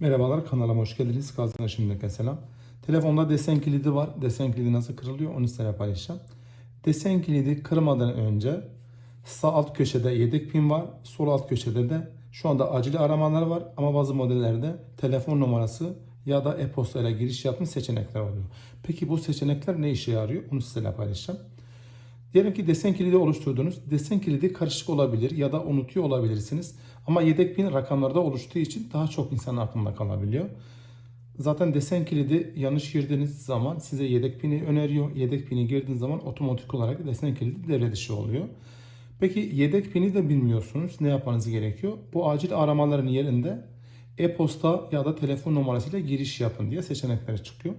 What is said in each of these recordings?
Merhabalar kanalıma hoş geldiniz. Kazına şimdiden selam. Telefonda desen kilidi var. Desen kilidi nasıl kırılıyor onu size paylaşacağım. Desen kilidi kırmadan önce sağ alt köşede yedek pin var. Sol alt köşede de şu anda acil aramalar var ama bazı modellerde telefon numarası ya da e-posta ile giriş yapmış seçenekler oluyor. Peki bu seçenekler ne işe yarıyor? Onu sizinle paylaşacağım. Diyelim ki desen kilidi oluşturdunuz. Desen kilidi karışık olabilir ya da unutuyor olabilirsiniz. Ama yedek pin rakamlarda oluştuğu için daha çok insan aklında kalabiliyor. Zaten desen kilidi yanlış girdiğiniz zaman size yedek pini öneriyor. Yedek pini girdiğiniz zaman otomatik olarak desen kilidi devre dışı oluyor. Peki yedek pini de bilmiyorsunuz. Ne yapmanız gerekiyor? Bu acil aramaların yerinde e-posta ya da telefon numarasıyla giriş yapın diye seçenekler çıkıyor.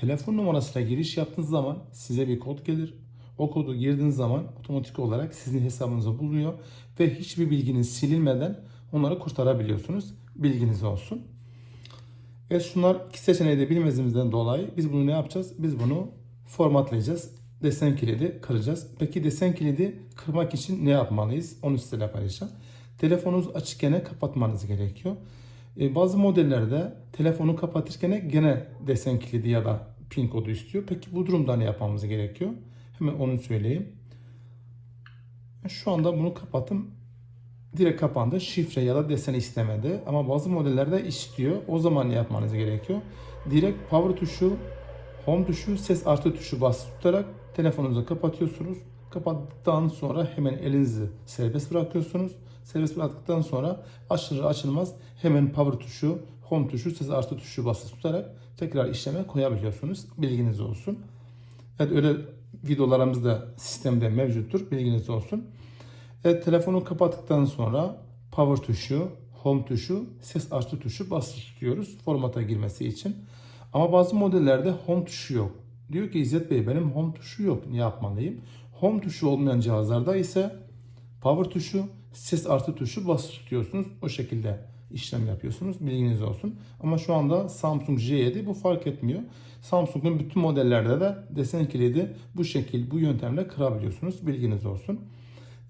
Telefon numarasıyla giriş yaptığınız zaman size bir kod gelir. O kodu girdiğiniz zaman otomatik olarak sizin hesabınızı buluyor ve hiçbir bilginiz silinmeden onları kurtarabiliyorsunuz. Bilginiz olsun. Ve şunlar iki seçeneği de bilmediğimizden dolayı biz bunu ne yapacağız? Biz bunu formatlayacağız. Desen kilidi kıracağız. Peki desen kilidi kırmak için ne yapmalıyız? Onu size paylaşacağım. Telefonunuz açıkken kapatmanız gerekiyor. E, bazı modellerde telefonu kapatırken gene desen kilidi ya da pin kodu istiyor. Peki bu durumda ne yapmamız gerekiyor? Hemen onu söyleyeyim. Şu anda bunu kapattım. Direkt kapandı. Şifre ya da desen istemedi. Ama bazı modellerde istiyor. O zaman ne yapmanız gerekiyor? Direkt power tuşu, home tuşu, ses artı tuşu basıp tutarak telefonunuzu kapatıyorsunuz. Kapattıktan sonra hemen elinizi serbest bırakıyorsunuz. Serbest bıraktıktan sonra açılır açılmaz hemen power tuşu, home tuşu, ses artı tuşu basıp tutarak tekrar işleme koyabiliyorsunuz. Bilginiz olsun. Evet öyle videolarımız da sistemde mevcuttur. Bilginiz olsun. Evet telefonu kapattıktan sonra power tuşu, home tuşu, ses artı tuşu basılı tutuyoruz formata girmesi için. Ama bazı modellerde home tuşu yok. Diyor ki İzzet Bey benim home tuşu yok. Ne yapmalıyım? Home tuşu olmayan cihazlarda ise power tuşu, ses artı tuşu basılı tutuyorsunuz. O şekilde işlem yapıyorsunuz. Bilginiz olsun. Ama şu anda Samsung J7 bu fark etmiyor. Samsung'un bütün modellerde de desen kilidi bu şekil, bu yöntemle kırabiliyorsunuz. Bilginiz olsun.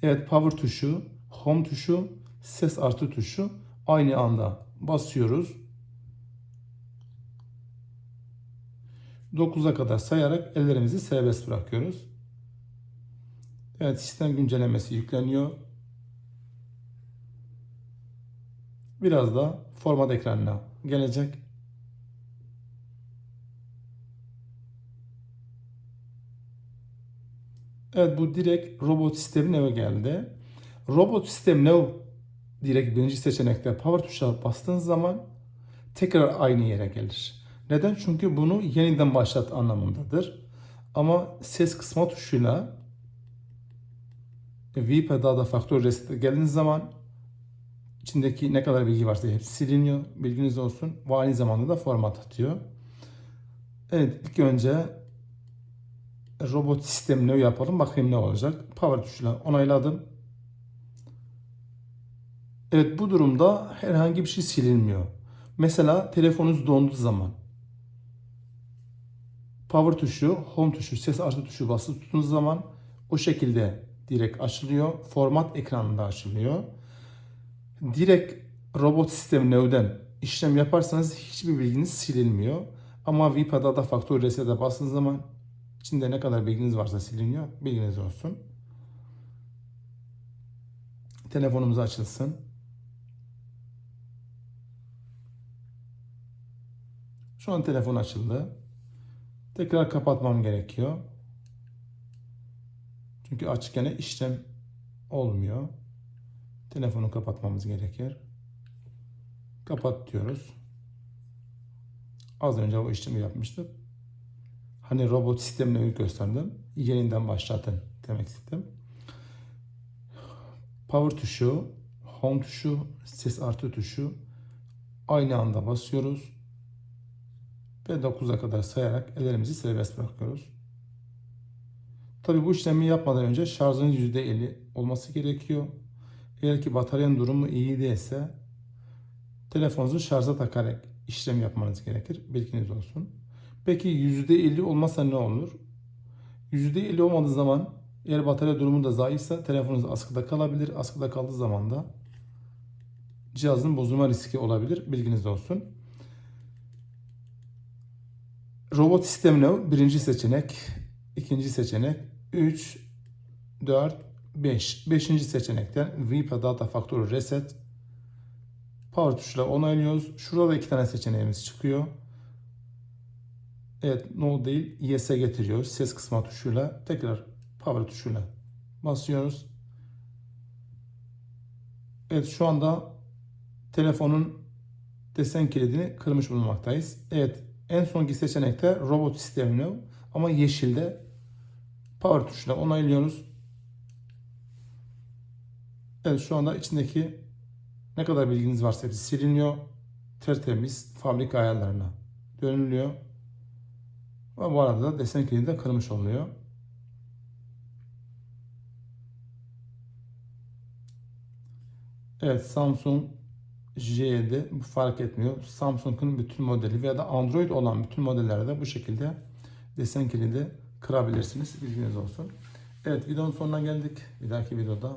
Evet power tuşu, home tuşu, ses artı tuşu aynı anda basıyoruz. 9'a kadar sayarak ellerimizi serbest bırakıyoruz. Evet sistem güncellemesi yükleniyor. Biraz da format ekranına gelecek. Evet bu direkt robot sistemin eve geldi. Robot sistem ne direkt birinci seçenekte power tuşa bastığınız zaman tekrar aynı yere gelir. Neden? Çünkü bunu yeniden başlat anlamındadır. Ama ses kısma tuşuyla V pedalda faktör reset'e geldiğiniz zaman içindeki ne kadar bilgi varsa hepsi siliniyor. Bilginiz olsun. Bu aynı zamanda da format atıyor. Evet ilk önce robot sistemini yapalım. Bakayım ne olacak. Power tuşuyla onayladım. Evet bu durumda herhangi bir şey silinmiyor. Mesela telefonunuz donduğu zaman power tuşu, home tuşu, ses artı tuşu basılı tuttuğunuz zaman o şekilde direkt açılıyor. Format ekranında açılıyor. Direkt robot sistemi Neo'den işlem yaparsanız hiçbir bilginiz silinmiyor. Ama VPA'da faktör reset'e bastığınız zaman içinde ne kadar bilginiz varsa siliniyor. Bilginiz olsun. Telefonumuz açılsın. Şu an telefon açıldı. Tekrar kapatmam gerekiyor. Çünkü açıkken işlem olmuyor. Telefonu kapatmamız gerekir. Kapat diyoruz. Az önce o işlemi yapmıştık. Hani robot sistemini gösterdim. Yeniden başlatın demek istedim. Power tuşu, home tuşu, ses artı tuşu aynı anda basıyoruz. Ve 9'a kadar sayarak ellerimizi serbest bırakıyoruz. Tabi bu işlemi yapmadan önce şarjın %50 olması gerekiyor. Eğer ki bataryanın durumu iyi değilse telefonunuzu şarja takarak işlem yapmanız gerekir. Bilginiz olsun. Peki %50 olmazsa ne olur? %50 olmadığı zaman eğer batarya durumu da zayıfsa telefonunuz askıda kalabilir. Askıda kaldığı zaman da cihazın bozulma riski olabilir. Bilginiz olsun. Robot sistemine birinci seçenek, ikinci seçenek, 3, 4, 5. Beşinci seçenekten VIPA Data Factory Reset. Power tuşuyla onaylıyoruz. Şurada da iki tane seçeneğimiz çıkıyor. Evet, no değil, yes'e getiriyoruz. Ses kısma tuşuyla. Tekrar power tuşuyla basıyoruz. Evet, şu anda telefonun desen kilidini kırmış bulunmaktayız. Evet, en sonki seçenekte robot sistemini ama yeşilde power tuşuyla onaylıyoruz. Evet, şu anda içindeki ne kadar bilginiz varsa hepsi siliniyor. Tertemiz fabrika ayarlarına dönülüyor. Ve bu arada da desen kilidi de kırmış oluyor. Evet Samsung J'de bu fark etmiyor. Samsung'un bütün modeli veya da Android olan bütün modellerde bu şekilde desen kilidi kırabilirsiniz. Bilginiz olsun. Evet videonun sonuna geldik. Bir dahaki videoda